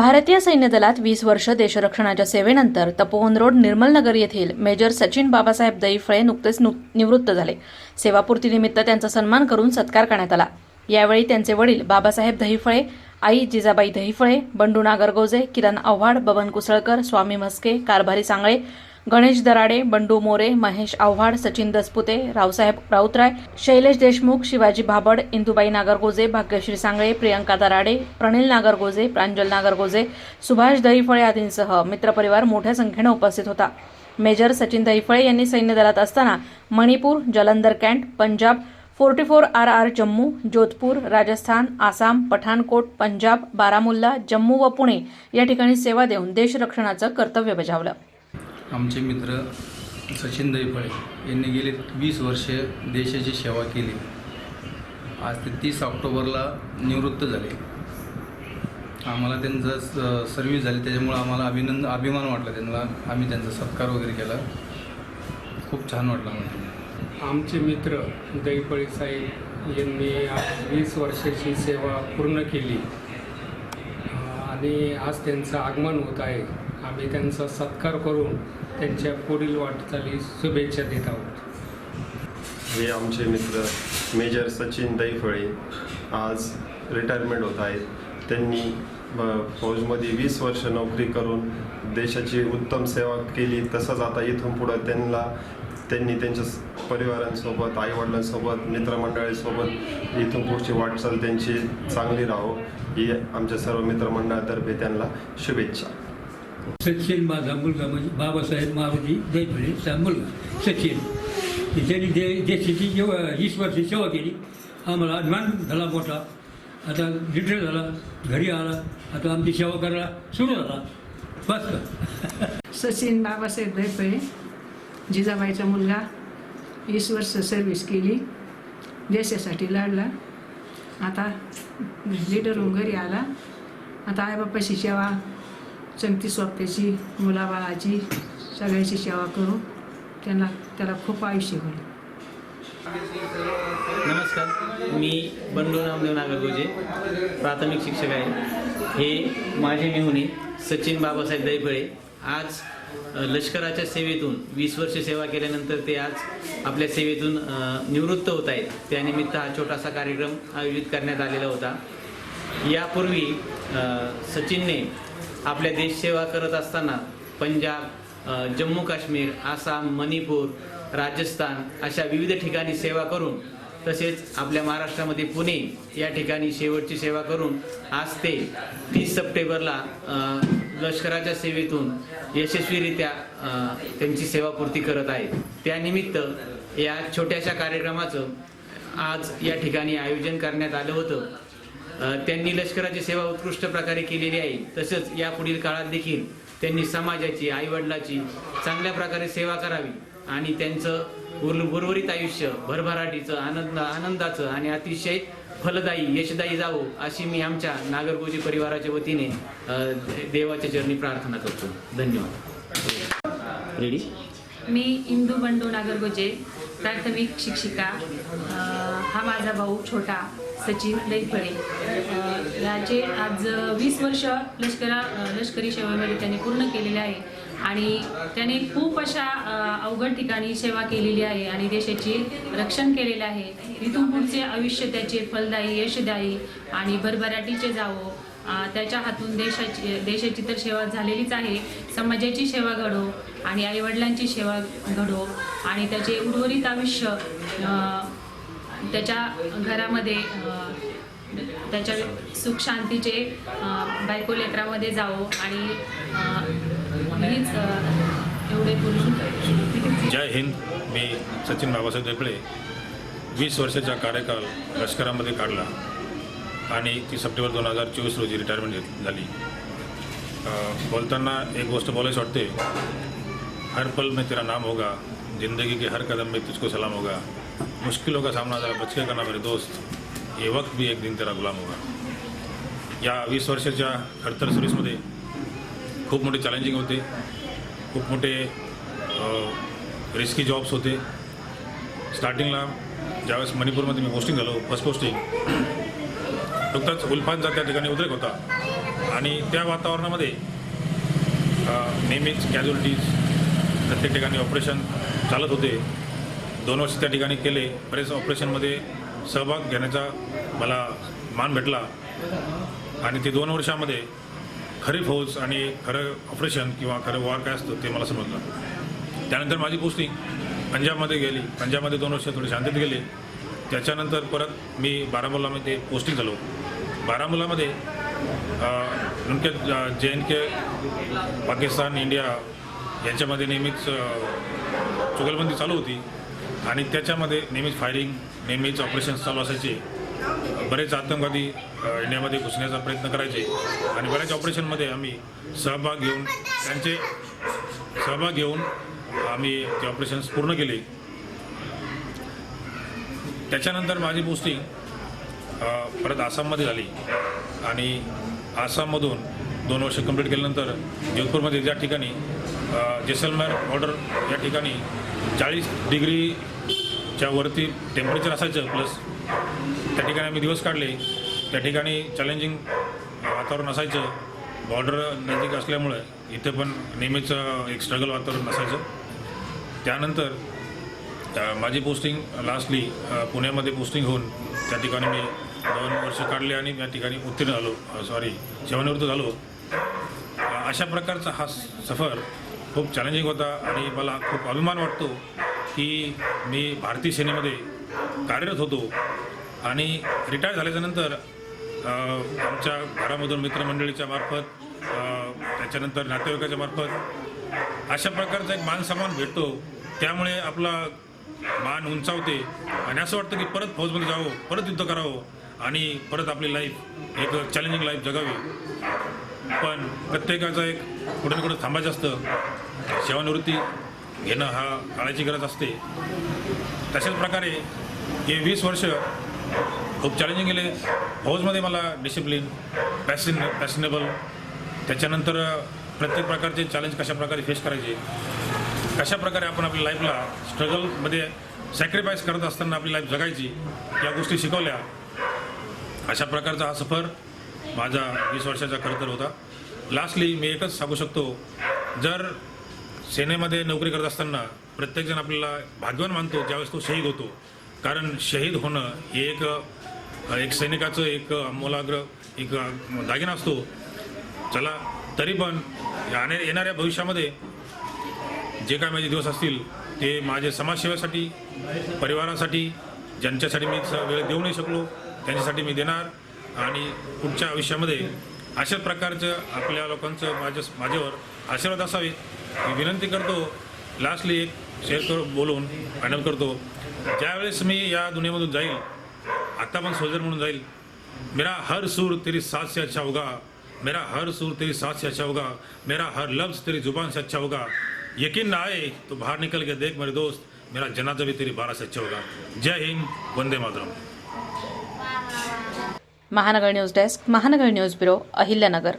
भारतीय सैन्य दलात वीस वर्ष देशरक्षणाच्या सेवेनंतर तपोवन रोड निर्मलनगर येथील मेजर सचिन बाबासाहेब दईफळे नुकतेच नु निवृत्त झाले. सेवापूर्तीनिमित्त त्यांचा सन्मान करून सत्कार करण्यात आला. यावेळी त्यांचे वडील बाबासाहेब दहिफळे आई जिजाबाई दहिफळे बंडू नागरगोजे किरण आव्हाड बबन कुसळकर स्वामी म्हस्के कारभारी सांगळे गणेश दराडे बंडू मोरे महेश आव्हाड सचिन दसपुते रावसाहेब राऊतराय शैलेश देशमुख शिवाजी भाबड इंदुबाई नागरगोजे भाग्यश्री सांगळे प्रियंका दराडे प्रणिल नागरगोजे प्रांजल नागरगोजे सुभाष दहिफळे आदींसह मित्रपरिवार मोठ्या संख्येनं उपस्थित होता. मेजर सचिन दहिफळे यांनी सैन्य दलात असताना Manipur Jalandhar cantt Punjab forty four R R Jammu Jodhpur Rajasthan Assam Pathankot Punjab Baramulla Jammu व पुणे या ठिकाणी सेवा देऊन देशरक्षणाचं कर्तव्य बजावलं. आमचे मित्र सचिन दैफळे यांनी गेले वीस वर्षे देशाची सेवा केली. आज ते तीस ऑक्टोबरला निवृत्त झाले. आम्हाला त्यांचं स सर्व्हिस झाली त्याच्यामुळं आम्हाला अभिनंद अभिमान वाटला त्यांना. आम्ही त्यांचा सत्कार वगैरे केला. खूप छान वाटला मला आमचे मित्र दैफळे साहेब यांनी आज वीस वर्षाची सेवा पूर्ण केली. आणि आज त्यांचं आगमन होत आहे. आम्ही त्यांचा सत्कार करून त्यांच्या पुढील वाटचाली शुभेच्छा देत आहोत. हे आमचे मित्र मेजर सचिन दैफळे आज रिटायरमेंट होत आहेत. त्यांनी फौजमध्ये वीस वर्ष नोकरी करून देशाची उत्तम सेवा केली. तसंच आता इथून पुढं त्यांना त्यांनी त्यांच्या परिवारांसोबत आईवडिलांसोबत मित्रमंडळीसोबत इथून पुढची वाटचाल त्यांची चांगली राहो. ही आमच्या सर्व मित्रमंडळातर्फे त्यांना शुभेच्छा. सचिन माझा मुलगा म्हणजे बाबासाहेब मारुती दैफळेचा मुलगा सचिन. त्यांनी दे देशाची जेव्हा वीस वर्ष सेवा केली आम्हाला अभिमान झाला मोठा. आता रिटायर झाला घरी आला आता आमची सेवा करायला सुरू झाला. बस. का सचिन बाबासाहेब दैपळे जिजाबाईचा मुलगा वीस वर्ष सर्व्हिस केली देशासाठी लढला. आता लिडर होऊन घरी आला. आता आईबापाची सेवा चमती सोप्याची मुलाबाळाची सगळ्याची सेवा करू त्यांना त्याला खूप आयुष्य होईल नमस्कार मी बंडू नामदेव नागरगोजे प्राथमिक शिक्षक आहे. हे माझे मेहुणे सचिन बाबासाहेब दैफळे आज लष्कराच्या सेवेतून वीस वर्ष सेवा केल्यानंतर ते आज आपल्या सेवेतून निवृत्त होत आहेत. त्यानिमित्त हा छोटासा कार्यक्रम आयोजित करण्यात आलेला होता. यापूर्वी सचिनने आपल्या देशसेवा करत असताना पंजाब जम्मू काश्मीर आसाम मणिपूर राजस्थान अशा विविध ठिकाणी सेवा करून तसेच आपल्या महाराष्ट्रामध्ये पुणे या ठिकाणी शेवटची सेवा करून आज ते तीस सप्टेंबरला लष्कराच्या सेवेतून यशस्वीरित्या त्यांची सेवापूर्ती करत आहेत. त्यानिमित्त या छोट्याशा कार्यक्रमाचं आज या ठिकाणी आयोजन करण्यात आलं होतं. त्यांनी लष्कराची सेवा उत्कृष्ट प्रकारे केलेली आहे. तसंच या पुढील काळात देखील त्यांनी समाजाची आईवडिलाची चांगल्या प्रकारे सेवा करावी आणि त्यांचं उर उर्वरित आयुष्य भरभराटीचं आनंद आनंदाचं आणि अतिशय फलदायी यशदायी जावो अशी मी आमच्या नागरगोजी परिवाराच्या वतीने देवाच्या चरणी प्रार्थना करतो. धन्यवाद. रेडी मी इंदू बंडू नागरगोजे. प्राथमिक शिक्षिका हा माझा भाऊ छोटा सचिन दैफळे याचे आज वीस वर्ष लष्करा लष्करी सेवेमध्ये त्याने पूर्ण केलेले आहे आणि त्याने खूप अशा अवघड ठिकाणी सेवा केलेली आहे आणि देशाची रक्षण केलेले आहे. इथून पुढचे आयुष्य त्याचे फलदायी यशदायी आणि भरभराटीचे जावो. त्याच्या हातून देशाची देशाची तर सेवा झालेलीच आहे. समाजाची सेवा घडो आणि आईवडिलांची सेवा घडो आणि त्याचे उर्वरित आयुष्य त्याच्या घरामध्ये त्याच्या सुख शांतीचे बायको लेकरामध्ये जावो आणि हीच एवढे बोलून जय हिंद. मी सचिन बाबासाहेब देपळे वीस वर्षाचा कार्यकाल लष्करामध्ये काढला. आणि ती सप्टेंबर दोन हजार चोवीस रोजी रिटायरमेंट झाली. बोलताना एक गोष्ट बोलायची वाटते. हर पल में तेरा नाम होगा ज़िंदगी के हर कदम में तुझको सलाम होगा मुश्किलों का सामना ज़रा बच के करना मेरे दोस्त ये वक्त भी एक दिन तेरा गुलाम होगा. या वीस वर्षाच्या खडतर सर्व्हिसमध्ये खूप मोठे चॅलेंजिंग होते खूप मोठे रिस्की जॉब्स होते. स्टार्टिंगला ज्यावेळेस मणिपूरमध्ये मी पोस्टिंग झालो फर्स्ट पोस्टिंग नुकताच उल्फांचा त्या ठिकाणी उद्रेक होता. आणि त्या वातावरणामध्ये नेहमीच कॅज्युअलिटीज प्रत्येक ठिकाणी ऑपरेशन चालत होते. दोन वर्ष त्या ठिकाणी केले. बरेच ऑपरेशनमध्ये सहभाग घेण्याचा मला मान भेटला. आणि ते दोन वर्षामध्ये खरी फौज आणि खरं ऑपरेशन किंवा खरं वार काय असतं ते मला समजलं. त्यानंतर माझी पोस्टिंग पंजाबमध्ये गेली. पंजाबमध्ये दोन वर्ष थोडी शांतीत गेले. त्याच्यानंतर परत मी बारामुल्लामध्ये पोस्टिंग झालो बारामुलामध्ये नेमक्या जे एन के पाकिस्तान इंडिया यांच्यामध्ये नेहमीच चुगलबंदी चालू होती. आणि त्याच्यामध्ये नेहमीच फायरिंग नेहमीच ऑपरेशन्स चालू असायचे. बरेच आतंकवादी इंडियामध्ये घुसण्याचा प्रयत्न करायचे. आणि बऱ्याच ऑपरेशनमध्ये आम्ही सहभाग घेऊन त्यांचे सहभाग घेऊन आम्ही ते ऑपरेशन्स पूर्ण केले. त्याच्यानंतर माझी पोस्टिंग परत आसाममध्ये झाली. आणि आसाममधून दोन वर्ष कंप्लीट केल्यानंतर जोधपूरमध्ये ज्या ठिकाणी जैसलमेर बॉर्डर या ठिकाणी चाळीस डिग्रीच्या वरती टेम्परेचर असायचं प्लस त्या ठिकाणी आम्ही दिवस काढले. त्या ठिकाणी चॅलेंजिंग वातावरण असायचं. बॉर्डर नजीक असल्यामुळे इथे पण नेहमीच एक स्ट्रगल वातावरण असायचं. त्यानंतर अ, माझी पोस्टिंग लास्टली पुण्यामध्ये पोस्टिंग होऊन त्या ठिकाणी मी दोन वर्ष काढले आणि त्या ठिकाणी उत्तीर्ण झालो. सॉरी सेवानिवृत्त झालो. अशा प्रकारचा हा सफर खूप चॅलेंजिंग होता आणि मला खूप अभिमान वाटतो की मी भारतीय सेनेमध्ये कार्यरत होतो आणि रिटायर झाल्याच्यानंतर आमच्या घरामधून मित्रमंडळीच्या मार्फत त्याच्यानंतर नातेवाईकाच्या मार्फत अशा प्रकारचा एक मानसन्मान भेटतो. त्यामुळे आपला मान उंचावते. आणि असं वाटतं की परत फौजमध्ये जावं परत युद्ध करावं आणि परत आपली लाईफ एक चॅलेंजिंग लाईफ जगावी. पण प्रत्येकाचं एक कुठे ना कुठं थांबायचं असतं. सेवानिवृत्ती घेणं हा काळाची गरज असते. तशाच प्रकारे हे वीस वर्ष खूप चॅलेंजिंग गेले. फौजमध्ये मला डिसिप्लिन पॅसिन पॅशनेबल त्याच्यानंतर प्रत्येक प्रकारचे चॅलेंज कशा प्रकारे फेस करायचे? कशा प्रकारे आपण आपल्या लाईफला स्ट्रगलमध्ये सॅक्रिफाईस करत असताना आपली लाईफ जगायची या गोष्टी शिकवल्या अशा प्रकारचा हा सफर माझा वीस वर्षाचा खरं तर होता. लास्टली मी एकच सांगू शकतो जर सेनेमध्ये नोकरी करत असताना प्रत्येकजण आपल्याला भाग्यवान मानतो ज्यावेळेस तो शहीद होतो. कारण शहीद होणं हे एक एक सैनिकाचं एक अमोलाग्र एक दागिना असतो. चला तरी पण येणाऱ्या भविष्यामध्ये जे काय माझे दिवस असतील ते माझे समाजसेवेसाठी परिवारासाठी ज्यांच्यासाठी मी वेळ देऊ नाही शकलो त्यांच्यासाठी मी देणार. आणि पुढच्या आयुष्यामध्ये अशा प्रकारचं आपल्या लोकांचं माझ्या माझ्यावर आशीर्वाद असावे मी विनंती करतो. लास्टली एक शेअर कर बोलून फायनल करतो. ज्यावेळेस मी या दुनियेमधून जाईल आत्ता पण सोल्जर म्हणून जाईल मेरा हर सूर तेरी साथ से अच्छा होगा मेरा हर सूर तेरी साथ से अच्छा होगा मेरा हर लफ्ज तेरी जुबान से अच्छा होगा यकीन ना आए तो बाहर निकल के देख मेरे दोस्त मेरा जनाजा भी तेरी बारह से अच्छा होगा। जय हिंद वंदे Mataram. Mahanagar news desk Mahanagar news bureau Ahilyanagar.